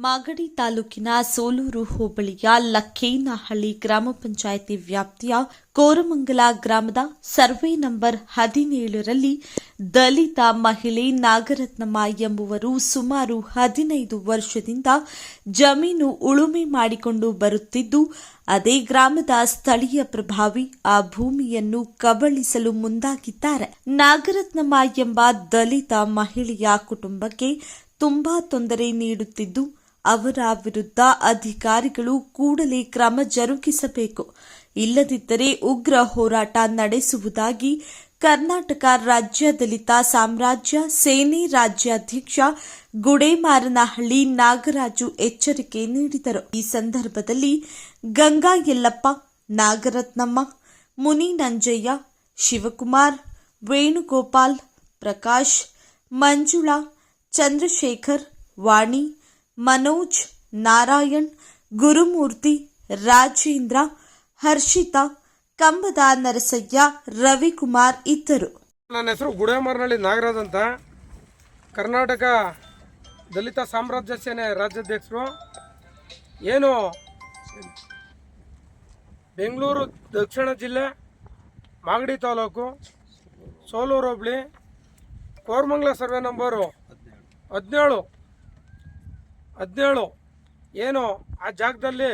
ಮಾಗಡಿ ತಾಲೂಕಿನ ಸೋಲೂರು ಹೋಬಳಿಯ ಲಕ್ಕೇನಹಳ್ಳಿ ಗ್ರಾಮ ಪಂಚಾಯಿತಿ ವ್ಯಾಪ್ತಿಯ ಕೋರಮಂಗಲ ಗ್ರಾಮದ ಸರ್ವೆ ನಂಬರ್ ಹದಿನೇಳರಲ್ಲಿ ದಲಿತ ಮಹಿಳೆ ನಾಗರತ್ನಮ್ಮ ಎಂಬುವರು ಸುಮಾರು ಹದಿನೈದು ವರ್ಷದಿಂದ ಜಮೀನು ಉಳುಮೆ ಮಾಡಿಕೊಂಡು ಬರುತ್ತಿದ್ದು, ಅದೇ ಗ್ರಾಮದ ಸ್ಥಳೀಯ ಪ್ರಭಾವಿ ಆ ಭೂಮಿಯನ್ನು ಕಬಳಿಸಲು ಮುಂದಾಗಿದ್ದಾರೆ. ನಾಗರತ್ನಮ್ಮ ಎಂಬ ದಲಿತ ಮಹಿಳೆಯ ಕುಟುಂಬಕ್ಕೆ ತುಂಬಾ ತೊಂದರೆ ನೀಡುತ್ತಿದ್ದು ಅವರ ವಿರುದ್ಧ ಅಧಿಕಾರಿಗಳು ಕೂಡಲೇ ಕ್ರಮ ಜರುಗಿಸಬೇಕು. ಇಲ್ಲದಿದ್ದರೆ ಉಗ್ರ ಹೋರಾಟ ನಡೆಸುವುದಾಗಿ ಕರ್ನಾಟಕ ರಾಜ್ಯ ದಲಿತ ಸಾಮ್ರಾಜ್ಯ ಸೇನೆ ರಾಜ್ಯಾಧ್ಯಕ್ಷ ಗುಡೇಮಾರನಹಳ್ಳಿ ನಾಗರಾಜು ಎಚ್ಚರಿಕೆ ನೀಡಿದರು. ಈ ಸಂದರ್ಭದಲ್ಲಿ ಗಂಗಾ ಯಲ್ಲಪ್ಪ, ನಾಗರತ್ನಮ್ಮ ಮುನಿ ನಂಜಯ್ಯ ಶಿವಕುಮಾರ್, ವೇಣುಗೋಪಾಲ್, ಪ್ರಕಾಶ್, ಮಂಜುಳಾ, ಚಂದ್ರಶೇಖರ್, ವಾಣಿ ಮನೋಜ್, ನಾರಾಯಣ್, ಗುರುಮೂರ್ತಿ, ರಾಜೇಂದ್ರ, ಹರ್ಷಿತಾ, ಕಂಬದ ನರಸಯ್ಯ, ರವಿಕುಮಾರ್ ಇದ್ದರು. ನನ್ನ ಹೆಸರು ಗುಡೇಮರನಹಳ್ಳಿ ನಾಗರಾಜ್ ಅಂತ. ಕರ್ನಾಟಕ ದಲಿತ ಸಾಮ್ರಾಜ್ಯ ಸೇನೆ ರಾಜ್ಯಾಧ್ಯಕ್ಷರು. ಏನು, ಬೆಂಗಳೂರು ದಕ್ಷಿಣ ಜಿಲ್ಲೆ, ಮಾಗಡಿ ತಾಲೂಕು, ಸೋಲೂರು ಹೋಬಳಿ, ಕೋರ್ಮಂಗ್ಲ ಸರ್ವೆ ನಂಬರು ಹದಿನೇಳು. ಹದಿನೇಳು. ಏನು, ಆ ಜಾಗದಲ್ಲಿ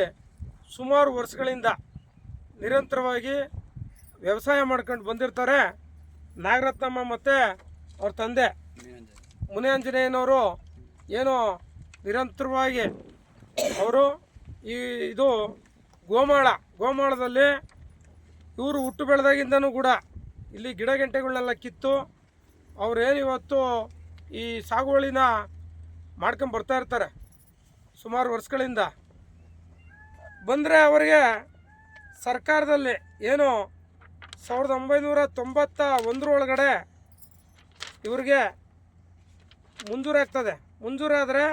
ಸುಮಾರು ವರ್ಷಗಳಿಂದ ನಿರಂತರವಾಗಿ ವ್ಯವಸಾಯ ಮಾಡ್ಕೊಂಡು ಬಂದಿರ್ತಾರೆ ನಾಗರತ್ನಮ್ಮ ಮತ್ತು ಅವ್ರ ತಂದೆ. ಮುನಿ ಆಂಜನೇಯನವರು ಏನು ನಿರಂತರವಾಗಿ ಅವರು ಈ ಇದು ಗೋಮಾಳ, ಗೋಮಾಳದಲ್ಲಿ ಇವರು ಹುಟ್ಟು ಬೆಳೆದಾಗಿಂದನೂ ಕೂಡ ಇಲ್ಲಿ ಗಿಡ ಗಂಟೆಗಳನ್ನೆಲ್ಲ ಕಿತ್ತು ಅವರೇನಿವತ್ತು ಇವತ್ತು ಈ ಸಾಗುವಳಿನ ಮಾಡ್ಕೊಂಡು ಬರ್ತಾ ಇರ್ತಾರೆ. ಸುಮಾರು ವರ್ಷಗಳಿಂದ ಬಂದರೆ ಅವರಿಗೆ ಸರ್ಕಾರದಲ್ಲಿ ಏನು ಸಾವಿರದ ಒಂಬೈನೂರ ತೊಂಬತ್ತ ಒಂದರೊಳಗಡೆ ಇವ್ರಿಗೆ ಮುಂಜೂರಾಗ್ತದೆ ಮುಂಜೂರಾದರೆ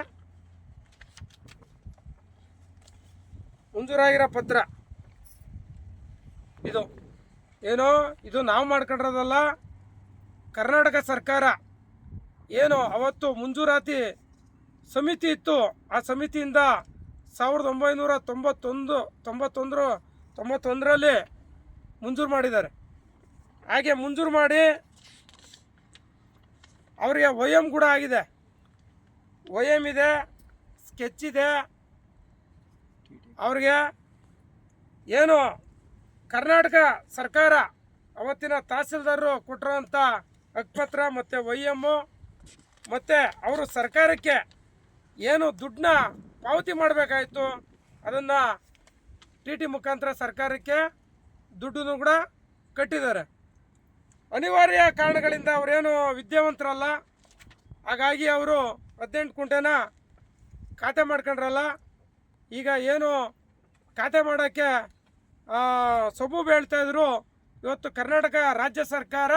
ಮುಂಜೂರಾಗಿರೋ ಪತ್ರ. ಇದು ಏನೋ ಇದು ನಾವು ಮಾಡ್ಕೊಂಡಿರೋದಲ್ಲ ಕರ್ನಾಟಕ ಸರ್ಕಾರ ಏನು ಅವತ್ತು ಮುಂಜೂರಾತಿ ಸಮಿತಿ ಇತ್ತು. ಆ ಸಮಿತಿಯಿಂದ ಸಾವಿರದ ಒಂಬೈನೂರ ತೊಂಬತ್ತೊಂದು, ತೊಂಬತ್ತೊಂದರು, ತೊಂಬತ್ತೊಂದರಲ್ಲಿ ಮಂಜೂರು ಮಾಡಿದ್ದಾರೆ. ಹಾಗೆ ಮಂಜೂರು ಮಾಡಿ ಅವರಿಗೆ ಒ ಎಂ ಕೂಡ ಆಗಿದೆ. ಒ ಎಂ ಇದೆ, ಸ್ಕೆಚ್ ಇದೆ. ಅವ್ರಿಗೆ ಏನು ಕರ್ನಾಟಕ ಸರ್ಕಾರ ಅವತ್ತಿನ ತಹಸೀಲ್ದಾರರು ಕೊಟ್ಟಿರೋಂಥ ಹಕ್ಪತ್ರ ಮತ್ತು ಒ ಎಮ್ಮು ಮತ್ತು ಅವರು ಸರ್ಕಾರಕ್ಕೆ ಏನು ದುಡ್ಡನ್ನ ಪಾವತಿ ಮಾಡಬೇಕಾಯಿತು, ಅದನ್ನು ಟಿ ಟಿ ಮುಖಾಂತರ ಸರ್ಕಾರಕ್ಕೆ ದುಡ್ಡನ್ನು ಕೂಡ ಕಟ್ಟಿದ್ದಾರೆ. ಅನಿವಾರ್ಯ ಕಾರಣಗಳಿಂದ ಅವರೇನು ವಿದ್ಯಾವಂತರಲ್ಲ, ಹಾಗಾಗಿ ಅವರು ಹದಿನೆಂಟು ಕುಂಟೆನ ಖಾತೆ ಮಾಡ್ಕೊಂಡ್ರಲ್ಲ, ಈಗ ಏನು ಖಾತೆ ಮಾಡೋಕ್ಕೆ ಸೊಬು ಬೀಳ್ತಾಯಿದ್ರು ಇವತ್ತು ಕರ್ನಾಟಕ ರಾಜ್ಯ ಸರ್ಕಾರ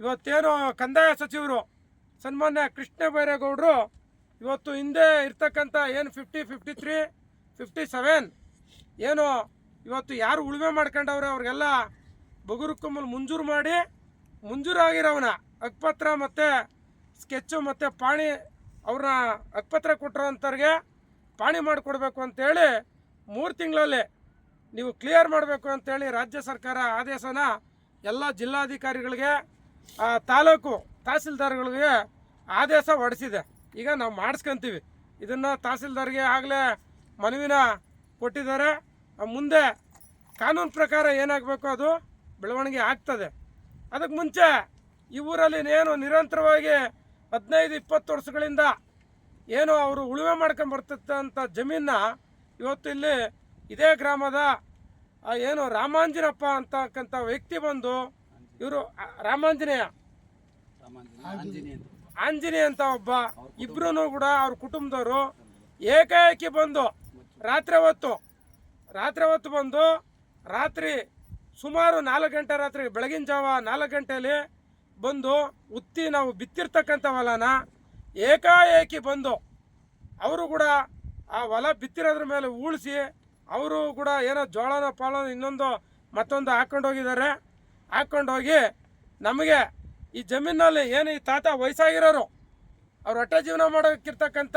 ಇವತ್ತೇನು ಕಂದಾಯ ಸಚಿವರು ಸನ್ಮಾನ್ಯ ಕೃಷ್ಣ ಬೈರೇಗೌಡರು ಇವತ್ತು ಹಿಂದೆ ಇರ್ತಕ್ಕಂಥ ಏನು fifty fifty three fifty seven ಏನು ಇವತ್ತು ಯಾರು ಉಳುಮೆ ಮಾಡ್ಕೊಂಡವ್ರೆ ಅವ್ರಿಗೆಲ್ಲ ಬಗುರುಕಮ್ಮಲ್ಲಿ ಮುಂಜೂರು ಮಾಡಿ ಮುಂಜೂರಾಗಿರೋವನ್ನ ಅಕ್ಪತ್ರ ಮತ್ತು ಸ್ಕೆಚ್ಚು ಮತ್ತು ಪಾಣಿ ಅವ್ರನ್ನ ಅಕ್ಪತ್ರ ಕೊಟ್ಟಿರೋಂಥವ್ರಿಗೆ ಪಾಣಿ ಮಾಡಿಕೊಡ್ಬೇಕು ಅಂತೇಳಿ ಮೂರು ತಿಂಗಳಲ್ಲಿ ನೀವು ಕ್ಲಿಯರ್ ಮಾಡಬೇಕು ಅಂತೇಳಿ ರಾಜ್ಯ ಸರ್ಕಾರ ಆದೇಶನ ಎಲ್ಲ ಜಿಲ್ಲಾಧಿಕಾರಿಗಳಿಗೆ ತಾಲೂಕು ತಹಸೀಲ್ದಾರ್ಗಳಿಗೆ ಆದೇಶ ಹೊಡಿಸಿದೆ. ಈಗ ನಾವು ಮಾಡಿಸ್ಕೊಂತೀವಿ. ಇದನ್ನು ತಹಸೀಲ್ದಾರ್ಗೆ ಆಗಲೇ ಮನವಿನ ಕೊಟ್ಟಿದ್ದಾರೆ. ಮುಂದೆ ಕಾನೂನು ಪ್ರಕಾರ ಏನಾಗಬೇಕು ಅದು ಬೆಳವಣಿಗೆ ಆಗ್ತದೆ. ಅದಕ್ಕೆ ಮುಂಚೆ ಈ ಊರಲ್ಲಿ ಏನು ನಿರಂತರವಾಗಿ ಹದಿನೈದು, ಇಪ್ಪತ್ತು ವರ್ಷಗಳಿಂದ ಏನು ಅವರು ಉಳುಮೆ ಮಾಡ್ಕೊಂಡು ಬರ್ತಿದ್ದಂಥ ಜಮೀನ ಇವತ್ತು ಇಲ್ಲಿ ಇದೇ ಗ್ರಾಮದ ಏನು ರಾಮಾಂಜನಪ್ಪ ಅಂತಕ್ಕಂಥ ವ್ಯಕ್ತಿ ಬಂದು ಇವರು ರಾಮಾಂಜನೇಯ. ಆಂಜನೇಯ ಅಂತ ಒಬ್ಬ ಇಬ್ರು ಕೂಡ ಅವ್ರ ಕುಟುಂಬದವರು ಏಕಾಏಕಿ ಬಂದು ರಾತ್ರಿ ಹೊತ್ತು ರಾತ್ರಿ ಹೊತ್ತು ಬಂದು ರಾತ್ರಿ ಸುಮಾರು ನಾಲ್ಕು ಗಂಟೆ ರಾತ್ರಿ ಬೆಳಗಿನ ಜಾವ ನಾಲ್ಕು ಗಂಟೆಯಲ್ಲಿ ಬಂದು ಉತ್ತಿ ನಾವು ಬಿತ್ತಿರ್ತಕ್ಕಂಥ ಹೊಲನ ಏಕಾಏಕಿ ಬಂದು ಅವರು ಕೂಡ ಆ ಹೊಲ ಬಿತ್ತಿರೋದ್ರ ಮೇಲೆ ಉಳಿಸಿ ಅವರು ಕೂಡ ಏನೋ ಜೋಳನ ಪಾಳನ ಇನ್ನೊಂದು ಮತ್ತೊಂದು ಹಾಕ್ಕೊಂಡೋಗಿದ್ದಾರೆ ಹಾಕ್ಕೊಂಡೋಗಿ ನಮಗೆ ಈ ಜಮೀನಲ್ಲಿ ಏನು ಈ ತಾತ ವಯಸ್ಸಾಗಿರೋರು, ಅವ್ರ ಹೊಟ್ಟೆ ಜೀವನ ಮಾಡೋಕ್ಕಿರ್ತಕ್ಕಂಥ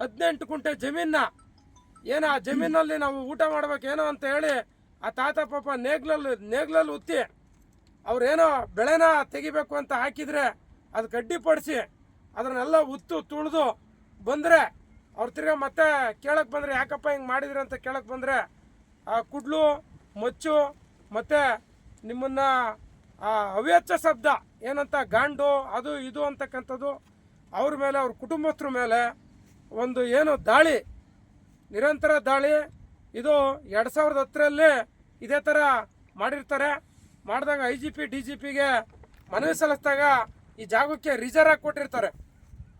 ಹದಿನೆಂಟು ಕುಂಟೆ ಜಮೀನ ಏನು ಆ ಜಮೀನಲ್ಲಿ ನಾವು ಊಟ ಮಾಡ್ಬೇಕೇನೋ ಅಂತ ಹೇಳಿ ಆ ತಾತ ಪಾಪ ನೇಗ್ಲಲ್ಲಿ ನೇಗ್ಲಲ್ಲಿ ಉತ್ತಿ ಅವ್ರೇನೋ ಬೆಳೆನ ತೆಗಿಬೇಕು ಅಂತ ಹಾಕಿದ್ರೆ ಅದು ಗಡ್ಡಿಪಡಿಸಿ ಅದನ್ನೆಲ್ಲ ಉತ್ತು ತುಳಿದು ಬಂದರೆ ಅವ್ರು ತಿರ್ಗಾ ಮತ್ತೆ ಕೇಳಕ್ಕೆ ಬಂದರೆ ಯಾಕಪ್ಪ ಹಿಂಗೆ ಮಾಡಿದ್ರಿ ಅಂತ ಕೇಳಕ್ಕೆ ಬಂದರೆ ಆ ಕುಡ್ಲು, ಮಚ್ಚು ಮತ್ತು ನಿಮ್ಮನ್ನು ಆ ಅವ್ಯಚ್ಚ ಶಬ್ದ ಏನಂತ ಗಾಂಡು, ಅದು ಇದು ಅಂತಕ್ಕಂಥದ್ದು, ಅವ್ರ ಮೇಲೆ, ಅವ್ರ ಕುಟುಂಬಸ್ಥರ ಮೇಲೆ ಒಂದು ಏನು ದಾಳಿ, ನಿರಂತರ ದಾಳಿ, ಇದು ಎರಡು ಸಾವಿರದ ಹತ್ತರಲ್ಲಿ ಇದೇ ಥರ ಮಾಡಿರ್ತಾರೆ. ಮಾಡಿದಾಗ I G P D G ಪಿಗೆ ಮನವಿ ಸಲ್ಲಿಸಿದಾಗ ಈ ಜಾಗಕ್ಕೆ ರಿಸರ್ವ್ ಆಗಿ ಕೊಟ್ಟಿರ್ತಾರೆ.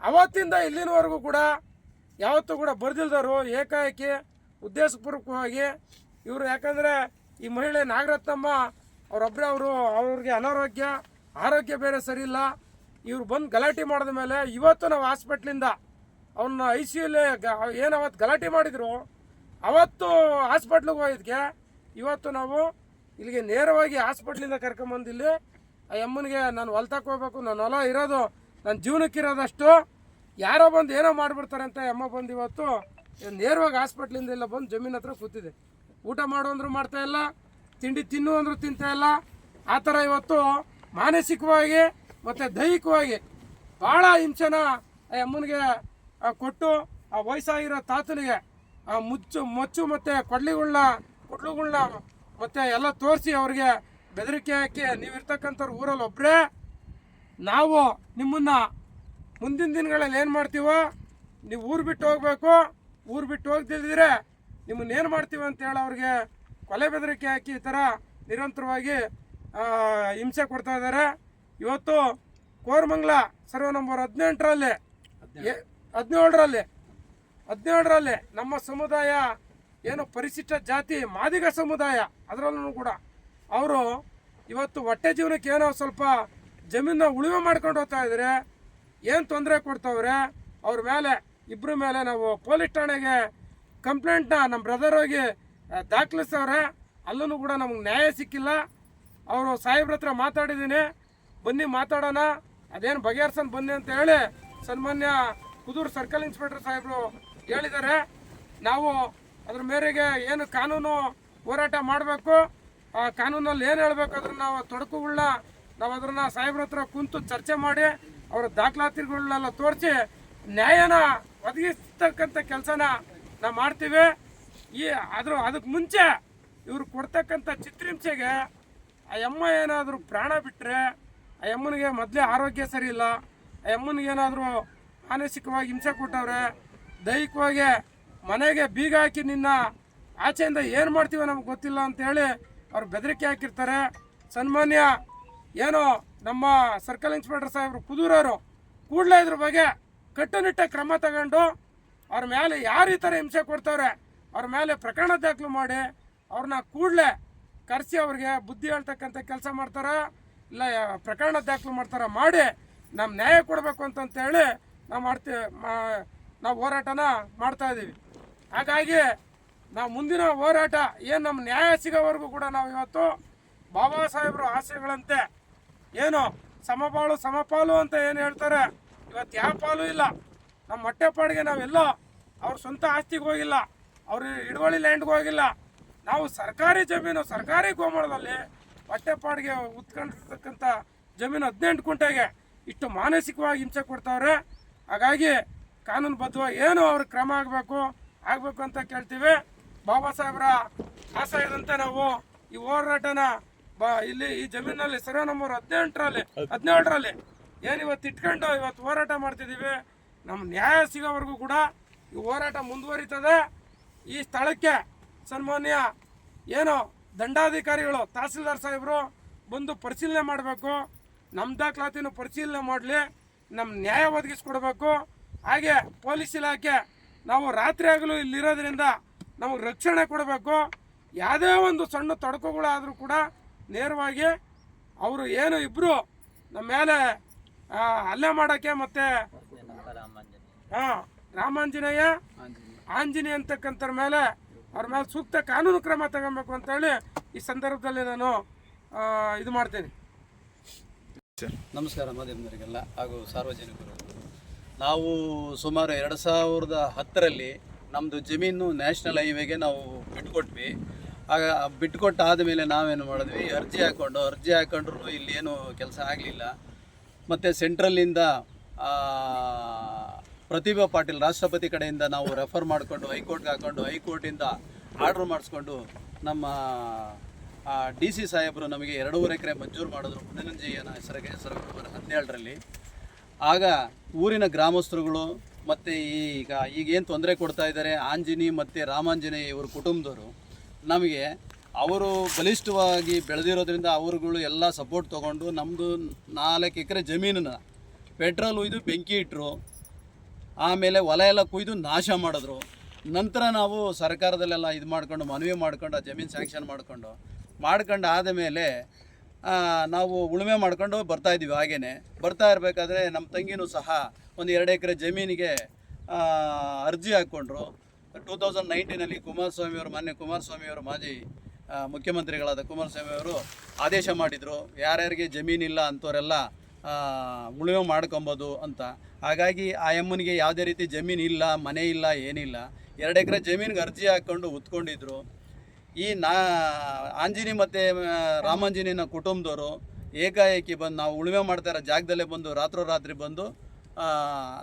ಅವತ್ತಿಂದ ಇಲ್ಲಿನವರೆಗೂ ಕೂಡ ಯಾವತ್ತೂ ಕೂಡ ಬರ್ದಿಲ್ದವರು ಏಕಾಏಕಿ, ಉದ್ದೇಶಪೂರ್ವಕವಾಗಿ ಇವರು ಯಾಕಂದರೆ ಈ ಮಹಿಳೆ ನಾಗರತ್ನಮ್ಮ ಅವರೊಬ್ಬರೇ ಅವರು, ಅವ್ರಿಗೆ ಅನಾರೋಗ್ಯ, ಆರೋಗ್ಯ ಬೇರೆ ಸರಿಯಿಲ್ಲ ಇವ್ರು ಬಂದು ಗಲಾಟೆ ಮಾಡಿದ ಮೇಲೆ ಇವತ್ತು ನಾವು ಹಾಸ್ಪಿಟ್ಲಿಂದ ಅವನ್ನ ಐ ಸಿ ಯುಲಿ ಏನು ಅವತ್ತು ಗಲಾಟೆ ಮಾಡಿದ್ರು, ಅವತ್ತು ಹಾಸ್ಪಿಟ್ಲಿಗೆ ಹೋಗಿದ್ಕೆ, ಇವತ್ತು ನಾವು ಇಲ್ಲಿಗೆ ನೇರವಾಗಿ ಹಾಸ್ಪಿಟ್ಲಿಂದ ಕರ್ಕೊಂಬಂದು ಇಲ್ಲಿ, ಆ ಅಮ್ಮನಿಗೆ ನಾನು ಹೊಲ್ತಕ್ಕೆ ಹೋಗ್ಬೇಕು ನನ್ನ ಹೊಲ ಇರೋದು ನನ್ನ ಜೀವನಕ್ಕೆ ಇರೋದಷ್ಟು ಯಾರೋ ಬಂದು ಏನೋ ಮಾಡಿಬಿಡ್ತಾರೆ ಅಂತ ಅಮ್ಮ ಬಂದು ಇವತ್ತು ನೇರವಾಗಿ ಹಾಸ್ಪಿಟ್ಲಿಂದ ಇಲ್ಲ ಬಂದು ಜಮೀನ್ ಹತ್ರ ಕೂತಿದೆ. ಊಟ ಮಾಡು ಅಂದರೂ ಮಾಡ್ತಾ ಇಲ್ಲ ತಿಂಡಿ ತಿನ್ನು ಅಂದರೂ ತಿಂತಾ ಇಲ್ಲ. ಆ ಥರ ಇವತ್ತು ಮಾನಸಿಕವಾಗಿ ಮತ್ತು ದೈಹಿಕವಾಗಿ ಭಾಳ ಹಿಂಸೆನ ಅಮ್ಮನಿಗೆ ಕೊಟ್ಟು, ಆ ವಯಸ್ಸಾಗಿರೋ ತಾತನಿಗೆ, ಆ ಮುಚ್ಚು, ಮೊಚ್ಚು ಮತ್ತು ಕೊಡ್ಲಿಗಳನ್ನ ಕೊಡ್ಲುಗಳನ್ನ ಮತ್ತು ಎಲ್ಲ ತೋರಿಸಿ ಅವ್ರಿಗೆ ಬೆದರಿಕೆ ಹಾಕಿ ನೀವಿರ್ತಕ್ಕಂಥವ್ರು ಊರಲ್ಲಿ ಒಬ್ಬರೇ ನಾವು ನಿಮ್ಮನ್ನ ಮುಂದಿನ ದಿನಗಳಲ್ಲಿ ಏನು ಮಾಡ್ತೀವೋ, ನೀವು ಊರು ಬಿಟ್ಟು ಹೋಗಬೇಕು. ಊರು ಬಿಟ್ಟು ಹೋಗ್ದಿದ್ರೆ ನಿಮ್ಮನ್ನೇನು ಮಾಡ್ತೀವಿ ಅಂತ ಹೇಳಿ ಅವ್ರಿಗೆ ಕೊಲೆ ಬೆದರಿಕೆ ಹಾಕಿ ಈ ಥರ ನಿರಂತರವಾಗಿ ಹಿಂಸೆ ಕೊಡ್ತಾ ಇದ್ದಾರೆ. ಇವತ್ತು ಕೋರಮಂಗ್ಲ ಸರ್ವೆ ನಂಬರ್ ಹದಿನೆಂಟರಲ್ಲಿ ಹದಿನೇಳರಲ್ಲಿ ಹದಿನೇಳರಲ್ಲಿ ನಮ್ಮ ಸಮುದಾಯ ಏನು ಪರಿಶಿಷ್ಟ ಜಾತಿ ಮಾದಿಗ ಸಮುದಾಯ ಅದರಲ್ಲೂ ಕೂಡ ಅವರು ಇವತ್ತು ಹೊಟ್ಟೆ ಜೀವನಕ್ಕೆ ಏನೋ ಸ್ವಲ್ಪ ಜಮೀನ ಉಳುಮೆ ಮಾಡ್ಕೊಂಡು ಹೋಗ್ತಾ ಇದ್ದಾರೆ. ಏನು ತೊಂದರೆ ಕೊಡ್ತಾವ್ರೆ? ಅವ್ರ ಮೇಲೆ ಇಬ್ಬರ ಮೇಲೆ ನಾವು ಪೊಲೀಸ್ ಠಾಣೆಗೆ ಕಂಪ್ಲೇಂಟ್ನ ನಮ್ಮ ಬ್ರದರ್ ಹೋಗಿ ದಾಖಲಿಸವ್ರೆ ಅಲ್ಲೂ ಕೂಡ ನಮ್ಗೆ ನ್ಯಾಯ ಸಿಕ್ಕಿಲ್ಲ. ಅವರು ಸಾಹೇಬ್ರ ಹತ್ರ ಮಾತಾಡಿದ್ದೀನಿ. ಬನ್ನಿ ಮಾತಾಡೋಣ. ಅದೇನು ಬಗೆಹರ್ಸನ್ ಬನ್ನಿ ಅಂತ ಹೇಳಿ ಸನ್ಮಾನ್ಯ ಕುದೂರು ಸರ್ಕಲ್ ಇನ್ಸ್ಪೆಕ್ಟರ್ ಸಾಹೇಬರು ಹೇಳಿದ್ದಾರೆ. ನಾವು ಅದ್ರ ಮೇರೆಗೆ ಏನು ಕಾನೂನು ಹೋರಾಟ ಮಾಡಬೇಕು? ಆ ಕಾನೂನಲ್ಲಿ ಏನು ಹೇಳಬೇಕು? ಅದ್ರ ನಾವು ತೊಡಕುಗಳನ್ನ ನಾವು ಅದನ್ನ ಸಾಹೇಬ್ರ ಹತ್ರ ಕುಂತು ಚರ್ಚೆ ಮಾಡಿ, ಅವರ ದಾಖಲಾತಿಗಳನ್ನೆಲ್ಲ ತೋರಿಸಿ ನ್ಯಾಯನ ಒದಗಿಸ್ತಕ್ಕಂಥ ಕೆಲಸನ ನಾವು ಮಾಡ್ತೀವಿ. ಈ ಅದ್ರ ಅದಕ್ಕೆ ಮುಂಚೆ ಇವ್ರು ಕೊಡ್ತಕ್ಕಂಥ ಚಿತ್ರಹಿಂಸೆಗೆ ಆ ಅಮ್ಮ ಏನಾದರೂ ಪ್ರಾಣ ಬಿಟ್ಟರೆ ಆ ಅಮ್ಮನಿಗೆ ಮೊದಲೇ ಆರೋಗ್ಯ ಸರಿ ಇಲ್ಲ, ಆ ಅಮ್ಮನಿಗೆ ಏನಾದರೂ ಮಾನಸಿಕವಾಗಿ ಹಿಂಸೆ ಕೊಟ್ಟವ್ರೆ, ದೈಹಿಕವಾಗಿ ಮನೆಗೆ ಬೀಗ ಹಾಕಿ ನಿನ್ನ ಆಚೆಯಿಂದ ಏನು ಮಾಡ್ತೀವೋ ನಮ್ಗೆ ಗೊತ್ತಿಲ್ಲ ಅಂತೇಳಿ ಅವ್ರು ಬೆದರಿಕೆ ಹಾಕಿರ್ತಾರೆ. ಸನ್ಮಾನ್ಯ ಏನೋ ನಮ್ಮ ಸರ್ಕಲ್ ಇನ್ಸ್ಪೆಕ್ಟರ್ ಸಾಹೇಬರು ಕುದೂರವರು ಕೂಡಲೇ ಇದ್ರ ಬಗ್ಗೆ ಕಟ್ಟುನಿಟ್ಟ ಕ್ರಮ ತಗೊಂಡು ಅವ್ರ ಮೇಲೆ ಯಾರು ಈ ಥರ ಹಿಂಸೆ ಕೊಡ್ತಾವ್ರೆ? ಅವ್ರ ಮೇಲೆ ಪ್ರಕರಣ ದಾಖಲು ಮಾಡಿ ಅವ್ರನ್ನ ಕೂಡಲೇ ಕರೆಸಿ ಅವ್ರಿಗೆ ಬುದ್ಧಿ ಹೇಳ್ತಕ್ಕಂಥ ಕೆಲಸ ಮಾಡ್ತಾರ, ಇಲ್ಲ ಪ್ರಕರಣ ದಾಖಲು ಮಾಡ್ತಾರ ಮಾಡಿ ನಮ್ಮ ನ್ಯಾಯ ಕೊಡಬೇಕು ಅಂತಂತೇಳಿ ನಾವು ಮಾಡ್ತೀವಿ ನಾವು ಹೋರಾಟನ ಮಾಡ್ತಾ ಇದ್ದೀವಿ ಹಾಗಾಗಿ ನಾವು ಮುಂದಿನ ಹೋರಾಟ, ಏನು ನಮ್ಮ ನ್ಯಾಯ ಸಿಗೋವರೆಗೂ ಕೂಡ ನಾವು ಇವತ್ತು ಬಾಬಾ ಸಾಹೇಬ್ರ ಆಸೆಗಳಂತೆ ಏನು ಸಮಪಾಲು ಸಮಪಾಲು ಅಂತ ಏನು ಹೇಳ್ತಾರೆ, ಇವತ್ತು ಯಾವ ಪಾಲು ಇಲ್ಲ. ನಮ್ಮ ಮೊಟ್ಟೆಪಾಡಿಗೆ ನಾವೆಲ್ಲ ಅವ್ರ ಸ್ವಂತ ಆಸ್ತಿಗೆ ಹೋಗಿಲ್ಲ. ಅವ್ರ ಹಿಡುವಳಿ ಲ್ಯಾಂಡ್ಗೆ ಹೋಗಿಲ್ಲ. ನಾವು ಸರ್ಕಾರಿ ಜಮೀನು, ಸರ್ಕಾರಿ ಗೋಮಾಳದಲ್ಲಿ ಹೊಟ್ಟೆಪಾಡಿಗೆ ಉತ್ಕೊಂಡಿರ್ತಕ್ಕಂಥ ಜಮೀನು ಹದಿನೆಂಟು ಕುಂಟೆಗೆ ಇಷ್ಟು ಮಾನಸಿಕವಾಗಿ ಹಿಂಸೆ ಕೊಡ್ತಾವ್ರೆ. ಹಾಗಾಗಿ ಕಾನೂನುಬದ್ಧವಾಗಿ ಏನು ಅವ್ರ ಕ್ರಮ ಆಗಬೇಕು ಆಗಬೇಕು ಅಂತ ಕೇಳ್ತೀವಿ. ಬಾಬಾ ಸಾಹೇಬ್ರ ಇದಂತೆ ನಾವು ಈ ಹೋರಾಟನ ಬಾ ಇಲ್ಲಿ ಈ ಜಮೀನಲ್ಲಿ ಸರ್ವೆ ನಂಬರ್ ಹದಿನೆಂಟರಲ್ಲಿ, ಹದಿನೇಳರಲ್ಲಿ ಏನು ಇವತ್ತು ಇಟ್ಕೊಂಡು ಇವತ್ತು ಹೋರಾಟ ಮಾಡ್ತಿದ್ದೀವಿ. ನಮ್ಮ ನ್ಯಾಯ ಸಿಗೋವರೆಗೂ ಕೂಡ ಈ ಹೋರಾಟ ಮುಂದುವರಿತದೆ. ಈ ಸ್ಥಳಕ್ಕೆ ಸನ್ಮಾನ್ಯ ಏನು ದಂಡಾಧಿಕಾರಿಗಳು ತಹಸೀಲ್ದಾರ್ ಸಾಹೇಬರು ಬಂದು ಪರಿಶೀಲನೆ ಮಾಡಬೇಕು ನಮ್ಮ ದಾಖಲಾತಿನೂ ಪರಿಶೀಲನೆ ಮಾಡಲಿ ನಮ್ಮ ನ್ಯಾಯ ಒದಗಿಸ್ಕೊಡ್ಬೇಕು. ಹಾಗೆ ಪೊಲೀಸ್ ಇಲಾಖೆ ನಾವು ರಾತ್ರಿ ಆಗಲೂ ಇಲ್ಲಿರೋದ್ರಿಂದ ನಮಗೆ ರಕ್ಷಣೆ ಕೊಡಬೇಕು. ಯಾವುದೇ ಒಂದು ಸಣ್ಣ ತೊಡಕುಗಳಾದರೂ ಕೂಡ ನೇರವಾಗಿ ಅವರು ಏನು ಇಬ್ಬರು ನಮ್ಮ ಮೇಲೆ ಹಲ್ಲೆ ಮಾಡೋಕ್ಕೆ ಮತ್ತು ಹಾಂ ರಾಮಾಂಜನೇಯ. ಆಂಜನೇಯ ಅಂತಕ್ಕಂಥವ್ರ ಮೇಲೆ ಅವ್ರ ಮೇಲೆ ಸೂಕ್ತ ಕಾನೂನು ಕ್ರಮ ತಗೊಬೇಕು ಅಂತೇಳಿ ಈ ಸಂದರ್ಭದಲ್ಲಿ ನಾನು ಆ, ಇದು ಮಾಡ್ತೀನಿ. ನಮಸ್ಕಾರ ಮಾಧ್ಯಮದವರಿಗೆಲ್ಲ ಹಾಗೂ ಸಾರ್ವಜನಿಕರು. ನಾವು ಸುಮಾರು ಎರಡು ಸಾವಿರದ ಹತ್ತರಲ್ಲಿ ನಮ್ಮದು ಜಮೀನು ನ್ಯಾಷನಲ್ ಹೈವೇಗೆ ನಾವು ಬಿಟ್ಕೊಟ್ವಿ. ಆಗ ಬಿಟ್ಕೊಟ್ಟು ಆದಮೇಲೆ ನಾವೇನು ಮಾಡಿದ್ವಿ ಅರ್ಜಿ ಹಾಕ್ಕೊಂಡು ಅರ್ಜಿ ಹಾಕ್ಕೊಂಡ್ರು ಇಲ್ಲಿ ಏನು ಕೆಲಸ ಆಗಲಿಲ್ಲ. ಮತ್ತು ಸೆಂಟ್ರಲ್ಲಿಂದ ಆ, ಪ್ರತಿಭಾ ಪಾಟೀಲ್ ರಾಷ್ಟ್ರಪತಿ ಕಡೆಯಿಂದ ನಾವು ರೆಫರ್ ಮಾಡಿಕೊಂಡು, ಹೈಕೋರ್ಟ್ಗೆ ಹಾಕೊಂಡು, ಹೈಕೋರ್ಟಿಂದ ಆರ್ಡ್ರ್ ಮಾಡಿಸ್ಕೊಂಡು ನಮ್ಮ ಡಿ ಸಿ ಸಾಹೇಬರು ನಮಗೆ ಎರಡೂವರೆ ಎಕರೆ ಮಂಜೂರು ಮಾಡಿದ್ರು. ಮುನಿನಂಜಯ್ಯನ ಹೆಸರಿಗೆ ಸಾವಿರದ ಹದಿನೇಳರಲ್ಲಿ. ಆಗ ಊರಿನ ಗ್ರಾಮಸ್ಥರುಗಳು ಮತ್ತು ಈಗ ಈಗೇನು ತೊಂದರೆ ಕೊಡ್ತಾ ಇದ್ದಾರೆ, ಆಂಜನಿ ಮತ್ತು ರಾಮಾಂಜನೇಯ ಇವರು ಕುಟುಂಬದವರು, ನಮಗೆ ಅವರು ಬಲಿಷ್ಠವಾಗಿ ಬೆಳೆದಿರೋದ್ರಿಂದ ಅವರುಗಳು ಎಲ್ಲ ಸಪೋರ್ಟ್ ತೊಗೊಂಡು ನಮ್ಮದು ನಾಲ್ಕು ಎಕರೆ ಜಮೀನನ್ನ ಪೆಟ್ರೋಲ್ ಒಯ್ದು ಬೆಂಕಿ ಇಟ್ಟರು ಆಮೇಲೆ ಹೊಲ ಎಲ್ಲ ಕುಯ್ದು ನಾಶ ಮಾಡಿದ್ರು. ನಂತರ ನಾವು ಸರ್ಕಾರದಲ್ಲೆಲ್ಲ ಇದು ಮಾಡ್ಕೊಂಡು ಮನವಿ ಮಾಡ್ಕೊಂಡು ಆ ಜಮೀನು ಸ್ಯಾಂಕ್ಷನ್ ಮಾಡ್ಕೊಂಡು ಮಾಡ್ಕೊಂಡು ಆದ ಮೇಲೆ ಆ, ನಾವು ಉಳುಮೆ ಮಾಡ್ಕೊಂಡು ಬರ್ತಾ ಇದ್ದೀವಿ ಹಾಗೇನೆ. ಬರ್ತಾ ಇರಬೇಕಾದ್ರೆ ನಮ್ಮ ತಂಗಿನೂ ಸಹ ಒಂದು ಎರಡು ಎಕರೆ ಜಮೀನಿಗೆ ಅರ್ಜಿ ಹಾಕ್ಕೊಂಡ್ರು. ಟೂ ತೌಸಂಡ್ ನೈನ್ಟೀನಲ್ಲಿ ಕುಮಾರಸ್ವಾಮಿಯವರು ಮಾನ್ಯ ಕುಮಾರಸ್ವಾಮಿಯವರು ಮಾಜಿ ಮುಖ್ಯಮಂತ್ರಿಗಳಾದ ಕುಮಾರಸ್ವಾಮಿಯವರು ಆದೇಶ ಮಾಡಿದರು. ಯಾರ್ಯಾರಿಗೆ ಜಮೀನಿಲ್ಲ ಅಂಥವರೆಲ್ಲ ಉಳುಮೆ ಮಾಡ್ಕೊಬೋದು ಅಂತ. ಹಾಗಾಗಿ ಆ ಎಮ್ಮನಿಗೆ ಯಾವುದೇ ರೀತಿ ಜಮೀನು ಇಲ್ಲ, ಮನೆ ಇಲ್ಲ, ಏನಿಲ್ಲ. ಎರಡು ಎಕರೆ ಜಮೀನಿಗೆ ಅರ್ಜಿ ಹಾಕ್ಕೊಂಡು ಉತ್ಕೊಂಡಿದ್ರು. ಈ ನಾ, ಆಂಜಿನಿ ಮತ್ತು ರಾಮಾಂಜಿನಿನ ಕುಟುಂಬದವರು ಏಕಾಏಕಿ ಬಂದು ನಾವು ಉಳುಮೆ ಮಾಡ್ತಾ ಇರೋ ಜಾಗದಲ್ಲೇ ಬಂದು ರಾತ್ರೋರಾತ್ರಿ ಬಂದು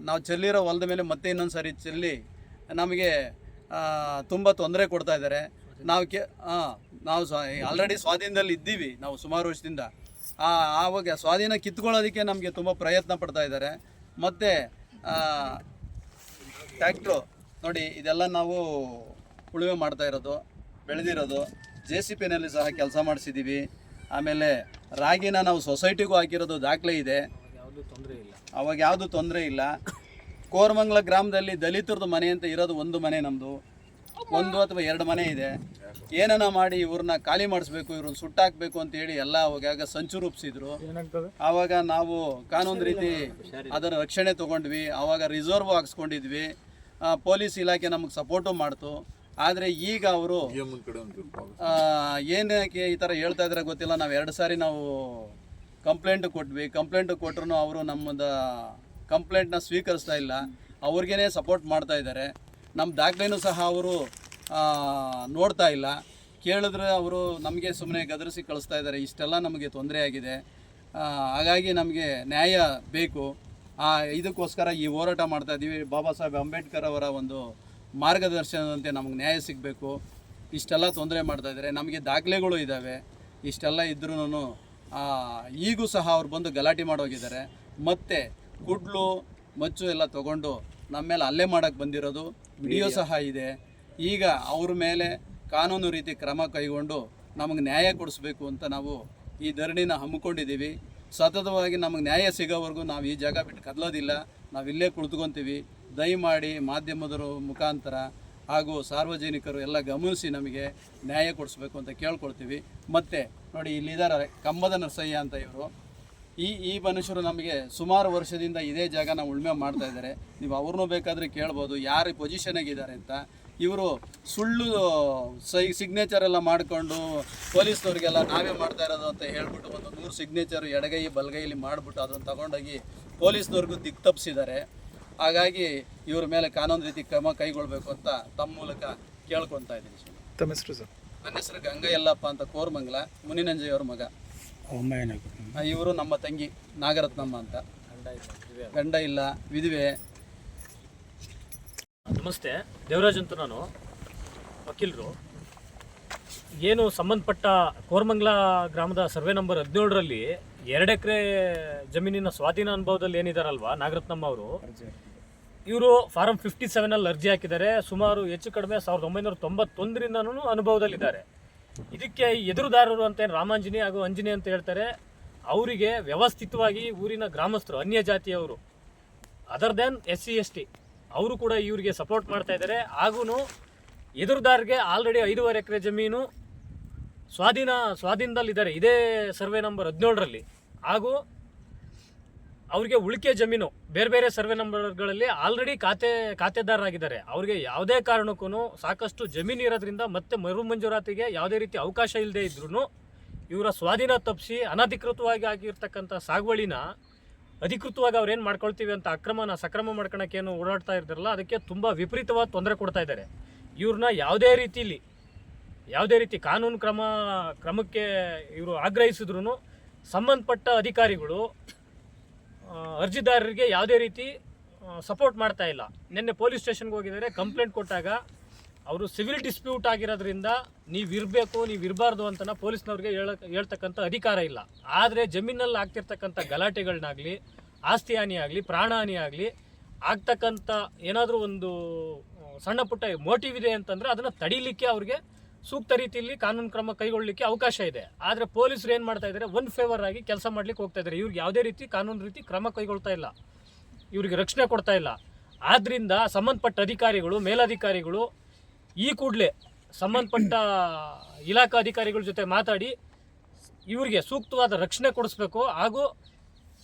ನಾವು ಚೆಲ್ಲಿರೋ ಹೊಲದ ಮೇಲೆ ಮತ್ತೆ ಇನ್ನೊಂದು ಸಾರಿ ಚೆಲ್ಲಿ ನಮಗೆ ತುಂಬ ತೊಂದರೆ ಕೊಡ್ತಾ ಇದ್ದಾರೆ. ನಾವು ಕೆ ನಾವು ಸ್ವ ಆಲ್ರೆಡಿ ಸ್ವಾಧೀನದಲ್ಲಿ ಇದ್ದೀವಿ ನಾವು ಸುಮಾರು ವರ್ಷದಿಂದ. ಆವಾಗ ಸ್ವಾಧೀನ ಕಿತ್ಕೊಳ್ಳೋದಕ್ಕೆ ನಮಗೆ ತುಂಬ ಪ್ರಯತ್ನ ಪಡ್ತಾ ಇದ್ದಾರೆ. ಮತ್ತು ಟ್ಯಾಕ್ಟ್ರು. ನೋಡಿ, ಇದೆಲ್ಲ ನಾವು ಉಳುವೆ ಮಾಡ್ತಾ ಇರೋದು, ಬೆಳೆದಿರೋದು. ಜೆ ಸಿ ಪಿನಲ್ಲಿ ಸಹ ಕೆಲಸ ಮಾಡಿಸಿದ್ದೀವಿ ಆಮೇಲೆ ರಾಗಿನ ನಾವು ಸೊಸೈಟಿಗೂ ಹಾಕಿರೋದು ದಾಖಲೆ ಇದೆ. ಅವಾಗ ಯಾವುದು ತೊಂದರೆ ಇಲ್ಲ. ಕೋರಮಂಗಲ ಗ್ರಾಮದಲ್ಲಿ ದಲಿತರದ್ದು ಮನೆ ಅಂತ ಇರೋದು ಒಂದು ಮನೆ ನಮ್ಮದು ಒಂದು ಅಥವಾ ಎರಡು ಮನೆ ಇದೆ. ಏನನ ಮಾಡಿ ಇವ್ರನ್ನ ಖಾಲಿ ಮಾಡಿಸ್ಬೇಕು ಇವ್ರನ್ನ ಸುಟ್ಟಾಕ್ಬೇಕು ಅಂತ ಹೇಳಿ ಎಲ್ಲ ಅವಾಗ ಸಂಚು ರೂಪಿಸಿದ್ರು. ಆವಾಗ ನಾವು ಕಾನೂನು ರೀತಿ ಅದರ ರಕ್ಷಣೆ ತಗೊಂಡ್ವಿ. ಆವಾಗ ರಿಸರ್ವ್ ಹಾಕ್ಸ್ಕೊಂಡಿದ್ವಿ. ಪೊಲೀಸ್ ಇಲಾಖೆ ನಮಗೆ ಸಪೋರ್ಟು ಮಾಡ್ತು. ಆದರೆ ಈಗ ಅವರು ಏನಕ್ಕೆ ಈ ಥರ ಹೇಳ್ತಾ ಇದ್ರೆ ಗೊತ್ತಿಲ್ಲ. ನಾವು ಎರಡು ಸಾರಿ ನಾವು ಕಂಪ್ಲೇಂಟ್ ಕೊಟ್ವಿ. ಕಂಪ್ಲೇಂಟ್ ಕೊಟ್ಟರು ಅವರು ನಮ್ಮದ ಕಂಪ್ಲೇಂಟ್ನ ಸ್ವೀಕರಿಸ್ತಾ ಇಲ್ಲ. ಅವ್ರಿಗೇ ಸಪೋರ್ಟ್ ಮಾಡ್ತಾ ಇದ್ದಾರೆ ನಮ್ಮ ದಾಖಲೆನೂ ಸಹ ಅವರು ನೋಡ್ತಾ ಇಲ್ಲ. ಕೇಳಿದ್ರೆ ಅವರು ನಮಗೆ ಸುಮ್ಮನೆ ಗದರಿಸಿ ಕಳಿಸ್ತಾ ಇದ್ದಾರೆ. ಇಷ್ಟೆಲ್ಲ ನಮಗೆ ತೊಂದರೆ ಆಗಿದೆ. ಹಾಗಾಗಿ ನಮಗೆ ನ್ಯಾಯ ಬೇಕು. ಆ, ಇದಕ್ಕೋಸ್ಕರ ಈ ಹೋರಾಟ ಮಾಡ್ತಾ ಇದ್ದೀವಿ ಬಾಬಾ ಸಾಹೇಬ್ ಅಂಬೇಡ್ಕರ್ ಅವರ ಒಂದು ಮಾರ್ಗದರ್ಶನದಂತೆ ನಮಗೆ ನ್ಯಾಯ ಸಿಗಬೇಕು. ಇಷ್ಟೆಲ್ಲ ತೊಂದರೆ ಮಾಡ್ತಾ ಇದ್ದಾರೆ. ನಮಗೆ ದಾಖಲೆಗಳು ಇದ್ದಾವೆ. ಇಷ್ಟೆಲ್ಲ ಇದ್ರೂ ಈಗೂ ಸಹ ಅವ್ರು ಬಂದು ಗಲಾಟೆ ಮಾಡೋಗಿದ್ದಾರೆ. ಮತ್ತು ಕುಡ್ಲು, ಮಚ್ಚು ಎಲ್ಲ ತಗೊಂಡು ನಮ್ಮ ಮೇಲೆ ಹಲ್ಲೆ ಮಾಡೋಕ್ಕೆ ಬಂದಿರೋದು. ವಿಡಿಯೋ ಸಹ ಇದೆ. ಈಗ ಅವ್ರ ಮೇಲೆ ಕಾನೂನು ರೀತಿ ಕ್ರಮ ಕೈಗೊಂಡು ನಮಗೆ ನ್ಯಾಯ ಕೊಡಿಸ್ಬೇಕು ಅಂತ ನಾವು ಈ ಧರಣಿನ ಹಮ್ಮಿಕೊಂಡಿದ್ದೀವಿ. ಸತತವಾಗಿ ನಮಗೆ ನ್ಯಾಯ ಸಿಗೋವರೆಗೂ ನಾವು ಈ ಜಾಗ ಬಿಟ್ಟು ಕದಲೋದಿಲ್ಲ ನಾವು ಇಲ್ಲೇ ಕುಳಿತುಕೊಂತೀವಿ ದಯಮಾಡಿ ಮಾಧ್ಯಮದವರು ಮುಖಾಂತರ ಹಾಗೂ ಸಾರ್ವಜನಿಕರು ಎಲ್ಲ ಗಮನಿಸಿ ನಮಗೆ ನ್ಯಾಯ ಕೊಡಿಸ್ಬೇಕು ಅಂತ ಕೇಳ್ಕೊಳ್ತೀವಿ. ಮತ್ತು ನೋಡಿ ಇಲ್ಲಿದ್ದಾರೆ ಕಂಬದ ನರಸಯ್ಯ ಅಂತ ಇವರು. ಈ ಈ ಮನುಷ್ಯರು ನಮಗೆ ಸುಮಾರು ವರ್ಷದಿಂದ ಇದೇ ಜಾಗನ ಉಳ್ಮೆ ಮಾಡ್ತಾ ಇದ್ದಾರೆ. ನೀವು ಅವ್ರನ್ನೂ ಬೇಕಾದರೆ ಕೇಳ್ಬೋದು ಯಾರು ಪೊಸಿಷನಾಗಿದ್ದಾರೆ ಅಂತ. ಇವರು ಸುಳ್ಳು ಸೈ ಸಿಗ್ನೇಚರ್ ಎಲ್ಲ ಮಾಡಿಕೊಂಡು ಪೊಲೀಸ್ನವ್ರಿಗೆಲ್ಲ ನಾವೇ ಮಾಡ್ತಾ ಇರೋದು ಅಂತ ಹೇಳ್ಬಿಟ್ಟು ಒಂದು ನೂರು ಸಿಗ್ನೇಚರ್ ಎಡಗೈ ಬಲಗೈಲಿ ಮಾಡಿಬಿಟ್ಟು ಅದನ್ನು ತಗೊಂಡೋಗಿ ಪೊಲೀಸ್ನವ್ರಿಗೂ ದಿಕ್ ತಪ್ಪಿಸಿದ್ದಾರೆ ಹಾಗಾಗಿ ಇವ್ರ ಮೇಲೆ ಕಾನೂನು ರೀತಿ ಕ್ರಮ ಕೈಗೊಳ್ಬೇಕು ಅಂತ ತಮ್ಮ ಮೂಲಕ ಕೇಳ್ಕೊತಾ ಇದ್ದೀನಿ. ಸ್ವಾಮಿ. ತಮ್ಮ ಹೆಸರು ಸರ್? ನನ್ನ ಹೆಸರು ಗಂಗಯ್ಯಲ್ಲಪ್ಪ ಅಂತ ಕೋರ್ಮಂಗ್ಲ ಮುನಿನಂಜಯ್ಯವ್ರ ಮಗ. ಇವರು ನಮ್ಮ ತಂಗಿ ನಾಗರತ್ನಮ್ಮ ಅಂತ. ಗಂಡ ಇಲ್ಲ ವಿಧವೆ. ನಮಸ್ತೆ ದೇವರಾಜ್ ಅಂತ ನಾನು ವಕೀಲರು. ಏನು ಸಂಬಂಧಪಟ್ಟ ಕೋರ್ಮಂಗ್ಲ ಗ್ರಾಮದ ಸರ್ವೆ ನಂಬರ್ ಹದಿನೇಳರಲ್ಲಿ ಎರಡು ಎಕರೆ ಜಮೀನಿನ ಸ್ವಾಧೀನ ಅನುಭವದಲ್ಲಿ ಏನಿದಾರಲ್ವಾ ನಾಗರತ್ನಮ್ಮ ಅವರು? ಇವರು ಫಾರಂ ಫಿಫ್ಟಿ ಸೆವೆನಲ್ಲಿ ಅರ್ಜಿ ಹಾಕಿದ್ದಾರೆ. ಸುಮಾರು ಹೆಚ್ಚು ಕಡಿಮೆ ಸಾವಿರದ ಒಂಬೈನೂರ ತೊಂಬತ್ತೊಂದರಿಂದನೂ ಅನುಭವದಲ್ಲಿದ್ದಾರೆ. ಇದಕ್ಕೆ ಎದುರುದಾರರು ಅಂತ ಏನು ರಾಮಾಂಜನಿ ಹಾಗೂ ಅಂಜನಿ ಅಂತ ಹೇಳ್ತಾರೆ, ಅವರಿಗೆ ವ್ಯವಸ್ಥಿತವಾಗಿ ಊರಿನ ಗ್ರಾಮಸ್ಥರು, ಅನ್ಯ ಜಾತಿಯವರು other than S C S T ಅವರು ಕೂಡ ಇವರಿಗೆ ಸಪೋರ್ಟ್ ಮಾಡ್ತಾ ಇದ್ದಾರೆ. ಹಾಗೂ ಎದುರುದಾರ್ಗೆ ಆಲ್ರೆಡಿ ಐದೂವರೆ ಎಕರೆ ಜಮೀನು ಸ್ವಾಧೀನ, ಸ್ವಾಧೀನದಲ್ಲಿದ್ದಾರೆ. ಇದೇ ಸರ್ವೆ ನಂಬರ್ ಹದಿನೇಳರಲ್ಲಿ. ಹಾಗೂ ಅವ್ರಿಗೆ ಉಳಿಕೆ ಜಮೀನು, ಬೇರೆ ಬೇರೆ ಸರ್ವೆ ನಂಬರ್ಗಳಲ್ಲಿ ಆಲ್ರೆಡಿ ಖಾತೆ, ಖಾತೆದಾರರಾಗಿದ್ದಾರೆ. ಅವ್ರಿಗೆ ಯಾವುದೇ ಕಾರಣಕ್ಕೂ ಸಾಕಷ್ಟು ಜಮೀನು ಇರೋದ್ರಿಂದ ಮತ್ತೆ ಮರು ಮಂಜೂರಾತಿಗೆ ಯಾವುದೇ ರೀತಿ ಅವಕಾಶ ಇಲ್ಲದೆ ಇದ್ರೂ ಇವರ ಸ್ವಾಧೀನ ತಪ್ಪಿಸಿ ಅನಧಿಕೃತವಾಗಿ ಆಗಿರ್ತಕ್ಕಂಥ ಸಾಗುವಳಿನ ಅಧಿಕೃತವಾಗಿ ಅವ್ರೇನು ಮಾಡ್ಕೊಳ್ತೀವಿ ಅಂತ ಅಕ್ರಮನ ಸಕ್ರಮ ಮಾಡ್ಕೊಳಕ್ಕೆ ಏನು ಓಡಾಡ್ತಾ ಇರ್ತಾರಲ್ಲ, ಅದಕ್ಕೆ ತುಂಬ ವಿಪರೀತವಾದ ತೊಂದರೆ ಕೊಡ್ತಾ ಇದ್ದಾರೆ. ಇವ್ರನ್ನ ಯಾವುದೇ ರೀತಿಲಿ, ಯಾವುದೇ ರೀತಿ ಕಾನೂನು ಕ್ರಮ, ಕ್ರಮಕ್ಕೆ ಇವರು ಆಗ್ರಹಿಸಿದ್ರು ಸಂಬಂಧಪಟ್ಟ ಅಧಿಕಾರಿಗಳು ಅರ್ಜಿದಾರರಿಗೆ ಯಾವುದೇ ರೀತಿ ಸಪೋರ್ಟ್ ಮಾಡ್ತಾ ಇಲ್ಲ. ನಿನ್ನೆ ಪೊಲೀಸ್ ಸ್ಟೇಷನ್ಗೆ ಹೋಗಿದ್ದಾರೆ, ಕಂಪ್ಲೇಂಟ್ ಕೊಟ್ಟಾಗ ಅವರು ಸಿವಿಲ್ ಡಿಸ್ಪ್ಯೂಟ್ ಆಗಿರೋದ್ರಿಂದ ನೀವು ಇರಬೇಕು, ನೀವು ಇರಬಾರ್ದು ಅಂತ ಪೊಲೀಸ್ನವ್ರಿಗೆ ಹೇಳ, ಹೇಳ್ತಕ್ಕಂಥ ಅಧಿಕಾರ ಇಲ್ಲ. ಆದರೆ ಜಮೀನಲ್ಲಿ ಆಗ್ತಿರ್ತಕ್ಕಂಥ ಗಲಾಟೆಗಳನ್ನಾಗಲಿ ಆಸ್ತಿ ಹಾನಿಯಾಗಲಿ ಆಗಲಿ ಪ್ರಾಣ ಹಾನಿ ಆಗಲಿ, ಆಗ್ತಕ್ಕಂಥ ಏನಾದರೂ ಒಂದು ಸಣ್ಣ ಪುಟ್ಟ ಮೋಟಿವ್ ಇದೆ ಅಂತಂದರೆ ಅದನ್ನು ತಡೀಲಿಕ್ಕೆ ಅವ್ರಿಗೆ ಸೂಕ್ತ ರೀತಿಯಲ್ಲಿ ಕಾನೂನು ಕ್ರಮ ಕೈಗೊಳ್ಳಲಿಕ್ಕೆ ಅವಕಾಶ ಇದೆ. ಆದರೆ ಪೊಲೀಸರು ಏನು ಮಾಡ್ತಾ ಇದ್ದಾರೆ ಒನ್ ಫೇವರ್ ಆಗಿ ಕೆಲಸ ಮಾಡ್ಲಿಕ್ಕೆ ಹೋಗ್ತಾ ಇದ್ದಾರೆ ಇವ್ರಿಗೆ ಯಾವುದೇ ರೀತಿ ಕಾನೂನು ರೀತಿ ಕ್ರಮ ಕೈಗೊಳ್ತಾ ಇಲ್ಲ. ಇವರಿಗೆ ರಕ್ಷಣೆ ಕೊಡ್ತಾ ಇಲ್ಲ. ಆದ್ರಿಂದ ಸಂಬಂಧಪಟ್ಟ ಅಧಿಕಾರಿಗಳು, ಮೇಲಧಿಕಾರಿಗಳು ಈ ಕೂಡಲೇ ಸಂಬಂಧಪಟ್ಟ ಇಲಾಖಾ ಅಧಿಕಾರಿಗಳ ಜೊತೆ ಮಾತಾಡಿ ಇವರಿಗೆ ಸೂಕ್ತವಾದ ರಕ್ಷಣೆ ಕೊಡಿಸ್ಬೇಕು. ಹಾಗೂ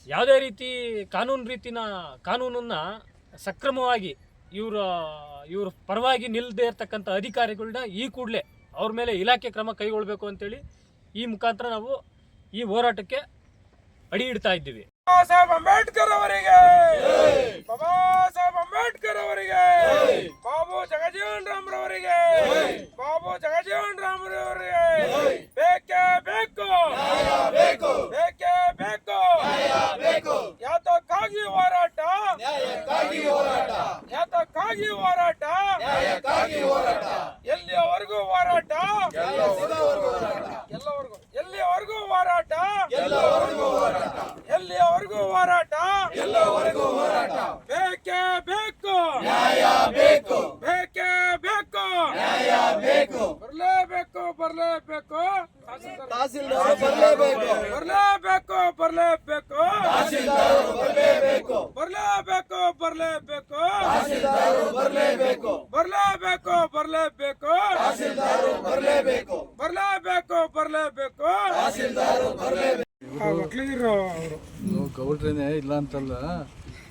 ಯಾವುದೇ ರೀತಿ ಕಾನೂನು ರೀತಿನ ಕಾನೂನನ್ನು ಸಕ್ರಮವಾಗಿ ಇವರ, ಇವ್ರ ಪರವಾಗಿ ನಿಲ್ಲದೆ ಇರ್ತಕ್ಕಂಥ ಅಧಿಕಾರಿಗಳನ್ನ ಈ ಕೂಡಲೇ ಅವ್ರ ಮೇಲೆ ಇಲಾಖೆ ಕ್ರಮ ಕೈಗೊಳ್ಳಬೇಕು ಅಂತೇಳಿ ಈ ಮುಖಾಂತರ ನಾವು ಈ ಹೋರಾಟಕ್ಕೆ ಅಡಿ ಇಡ್ತಾ ಇದ್ದೀವಿ. ಬಾಬಾ ಸಾಹೇಬ್ ಅಂಬೇಡ್ಕರ್ ಅವರಿಗೆ. ಬಾಬಾ ಸಾಹೇಬ್ ಅಂಬೇಡ್ಕರ್ ಅವರಿಗೆ. ಬಾಬು ಜಗಜೀವನ್ ರಾಮ್ರವರಿಗೆ ಬಾಬು ಜಗಜೀವನ್ ರಾಮ್ರವರಿಗೆ ಬೇಕೇ ಬೇಕು. ಬೇಕೇ ಬೇಕು. ಯಾತಕ್ಕಾಗಿ ಹೋರಾಟ. ಯಾತಕ್ಕಾಗಿ ಹೋರಾಟ. ಎಲ್ಲಿಯವರೆಗೂ ಹೋರಾಟ. ಎಲ್ಲವರೆಗೂ ಎಲ್ಲಿಯವರೆಗೂ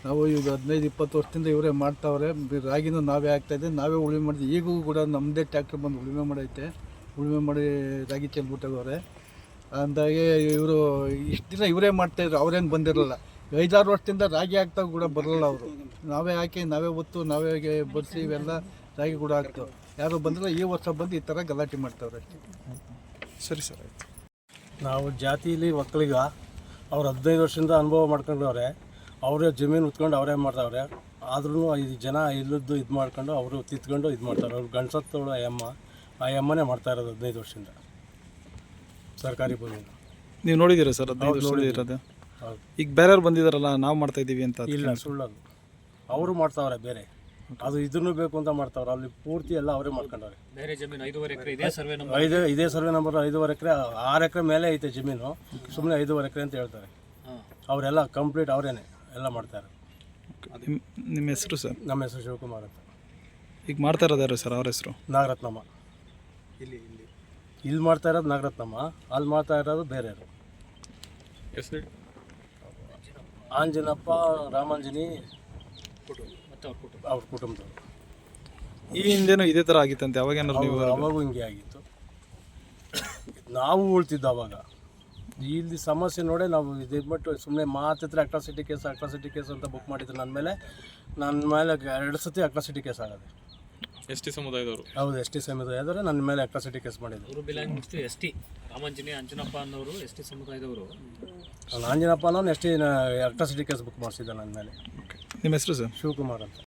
ನಾವು ಈಗ ಹದಿನೈದು ಇಪ್ಪತ್ತು ವರ್ಷದಿಂದ ಇವರೇ ಮಾಡ್ತಾವ್ರೆ. ರಾಗಿನೂ ನಾವೇ ಆಗ್ತಾಯಿದ್ದೆ ನಾವೇ ಉಳುಮೆ ಮಾಡಿದ್ವಿ ಈಗೂ ಕೂಡ ನಮ್ಮದೇ ಟ್ಯಾಕ್ಟ್ರ್ ಬಂದು ಉಳುಮೆ ಮಾಡೈತೆ. ಉಳುಮೆ ಮಾಡಿ ರಾಗಿ ಚೆಲ್ಬಿಟ್ಟವ್ರೆ ಅಂದಾಗೆ ಇವರು ಇಷ್ಟು ದಿನ ಇವರೇ ಮಾಡ್ತಾಯಿದ್ರು ಅವರೇನು ಬಂದಿರಲಿಲ್ಲ ಐದಾರು ವರ್ಷದಿಂದ ರಾಗಿ ಹಾಕ್ತಾ ಕೂಡ ಬರಲಿಲ್ಲ ಅವರು. ನಾವೇ ಹಾಕಿ ನಾವೇ ಒತ್ತು ನಾವೇ ಬಡಿಸಿ ಇವೆಲ್ಲ ರಾಗಿ ಕೂಡ ಹಾಕ್ತು. ಯಾರು ಬಂದಿಲ್ಲ ಈ ವರ್ಷ ಬಂದು ಈ ಥರ ಗಲಾಟೆ ಮಾಡ್ತಾವ್ರೆ. ಸರಿ ಸರ್ ಆಯ್ತು. ನಾವು ಜಾತಿಲಿ ಒಕ್ಕಲಿಗ ಅವ್ರು ಹದಿನೈದು ವರ್ಷದಿಂದ ಅನುಭವ ಮಾಡ್ಕೊಂಡವ್ರೆ. ಅವರೇ ಜಮೀನು ಉತ್ಕೊಂಡು ಅವರೇ ಮಾಡ್ತಾವ್ರೆ? ಆದ್ರೂ ಐದು ಜನ ಇಲ್ಲದ್ದು ಇದು ಮಾಡ್ಕೊಂಡು ಅವರು ತಿತ್ಕೊಂಡು ಇದು ಮಾಡ್ತಾರೆ. ಅವ್ರು ಗಂಡಸತ್ತವಳು ಆ ಅಮ್ಮ. ಆ ಅಮ್ಮನೇ ಮಾಡ್ತಾ ಇರೋದು ಹದಿನೈದು ವರ್ಷದಿಂದ. ಸರ್ಕಾರಿ ಭೂಮಿ ನೀವು ನೋಡಿದ್ದೀರಾ ಸರ್ ಹದಿನೈದು ವರ್ಷ. ಇರೋದು? ಹೌದು. ಈಗ ಬೇರೆಯವ್ರು ಬಂದಿದ್ದಾರಲ್ಲ ನಾವು ಮಾಡ್ತಾ ಇದ್ದೀವಿ ಅಂತ ಇಲ್ಲ ಸುಳ್ಳದು. ಅವರು ಮಾಡ್ತಾವ್ರೆ ಬೇರೆ. ಅದು ಇದನ್ನು ಬೇಕು ಅಂತ ಮಾಡ್ತಾವ್ರೆ. ಅಲ್ಲಿ ಪೂರ್ತಿ ಎಲ್ಲ ಅವರೇ ಮಾಡ್ಕೊಂಡವ್ರೆ. ಬೇರೆ ಜಮೀನು ಐದೂವರೆ ಎಕರೆ ಇದೇ ಸರ್ವೆ ನಂಬರ್ ಐದು ಇದೇ ಸರ್ವೆ ನಂಬರ್ ಐದೂವರೆ ಎಕರೆ ಆರು ಎಕರೆ ಮೇಲೆ ಐತೆ ಜಮೀನು. ಸುಮ್ಮನೆ ಐದೂವರೆ ಎಕರೆ ಅಂತ ಹೇಳ್ತಾರೆ. ಅವರೆಲ್ಲ ಕಂಪ್ಲೀಟ್ ಅವರೇನೆ. ಎಲ್ಲ ಮಾಡ್ತಾರೆ ನಿಮ್ಮ ನಿಮ್ಮ ಹೆಸರು ಸರ್? ನಮ್ಮ ಹೆಸರು ಶಿವಕುಮಾರ್ ಅಂತ. ಈಗ ಮಾಡ್ತಾ ಇರೋದಾರೆ ಸರ್ ಅವ್ರ ಹೆಸರು? ನಾಗರತ್ನಮ್ಮ. ಇಲ್ಲಿ ಇಲ್ಲಿ. ಇಲ್ಲಿ ಮಾಡ್ತಾ ಇರೋದು ನಾಗರತ್ನಮ್ಮ ಅಲ್ಲಿ ಮಾಡ್ತಾ ಇರೋದು ಬೇರೆಯವರು ಆಂಜನಪ್ಪ ರಾಮಾಂಜನಿ ಮತ್ತು ಅವ್ರ ಕುಟುಂಬ. ಅವ್ರ ಕುಟುಂಬದವರು. ಈ ಹಿಂದೆನೂ ಇದೇ ಥರ ಆಗಿತ್ತಂತೆ ಅವಾಗೇನಾದ್ರು ನೀವು ಅವಾಗೂ ಹಿಂಗೆ ಆಗಿತ್ತು. ನಾವು ಉಳ್ತಿದ್ದು ಅವಾಗ. ಇಲ್ಲಿ ಸಮಸ್ಯೆ ನೋಡಿ ನಾವು ಇದ್ಬಿಟ್ಟು ಸುಮ್ಮನೆ ಮಾತಿದ್ರೆ ಅಟ್ರಾಸಿಟಿ ಕೇಸ್ ಅಟ್ರಾಸಿಟಿ ಕೇಸ್ ಅಂತ ಬುಕ್ ಮಾಡಿದ್ರು ನನ್ನ ಮೇಲೆ. ನನ್ನ ಮೇಲೆ ಎರಡು ಸತಿ ಅಟ್ರಾಸಿಟಿ ಕೇಸ್ ಆಗೋದು. ಎಸ್ ಟಿ ಸಮುದಾಯದವರು. ಹೌದು ಎಸ್ ಟಿ ಸಮುದಾಯದವರು ನನ್ನ ಮೇಲೆ ಅಟ್ರಾಸಿಟಿ ಕೇಸ್ ಮಾಡಿದ್ರು. ಅವರು belongs to S T. Ramanjane Anjanappa ಅನ್ನೋರು ಎಸ್ ಟಿ ಸಮುದಾಯದವರು. ನಾನು ಆಂಜನಪ್ಪ ಅನ್ನೋನು S T atrocity case book ಮಾಡಿಸಿದ್ದೆ ನನ್ನ ಮೇಲೆ. ನಿಮ್ಮ ಹೆಸರು ಸರ್? ಶಿವಕುಮಾರ್ ಅಂತ.